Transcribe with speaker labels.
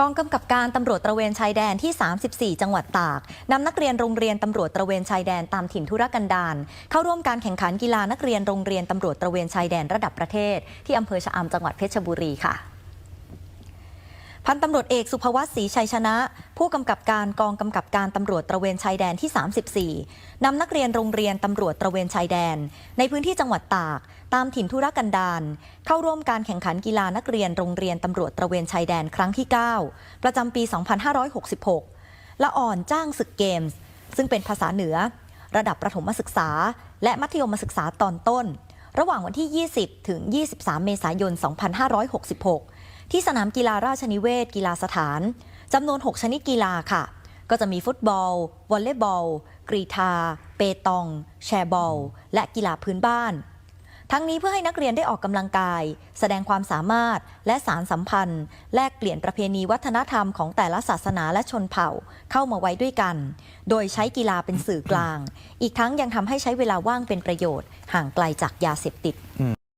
Speaker 1: กองกำกับการตำรวจตระเวนชายแดนที่ 34 จังหวัดตากนำนักเรียนโรงเรียนตำรวจตระเวนชายแดนตามถิ่นธุรกันดารเข้าร่วมการแข่งขันกีฬานักเรียนโรงเรียนตำรวจตระเวนชายแดนระดับประเทศ ที่อำเภอชะอำจังหวัดเพชรบุรีค่ะ พันตำรวจเอกสุภวัตศรีชัยชนะ ผู้กำกับการกองกำกับการตำรวจตระเวนชายแดนที่ 34นำนักเรียนโรงเรียนตำรวจตระเวนชายแดน ในพื้นที่จังหวัดตาก ตามถิ่นธุรกันดารเข้าร่วมการแข่งขันกีฬานักเรียนโรงเรียนตำรวจตระเวนชายแดนครั้งที่ 9 ประจำปี 2566 ละอ่อนจ้างศึกเกมส์ ซึ่งเป็นภาษาเหนือ ระดับประถมศึกษา และมัธยมศึกษาตอนต้น ระหว่างวันที่ 20 ถึง 23 เมษายน 2566 ที่สนามกีฬาราชนิเวศกีฬาสถานจำนวน 6 ชนิดกีฬาค่ะ ก็จะมีฟุตบอล วอลเลย์บอล กรีฑาเปตอง แชร์บอล และกีฬาพื้นบ้าน ทั้งนี้เพื่อให้นักเรียนได้ออกกำลังกาย แสดงความสามารถและสารสัมพันธ์ แลกเปลี่ยนประเพณีวัฒนธรรมของแต่ละศาสนาและชนเผ่าเข้ามาไว้ด้วยกัน โดยใช้กีฬาเป็นสื่อกลาง อีกทั้งยังทำให้ใช้เวลาว่างเป็นประโยชน์ ห่างไกลจากยาเสพติด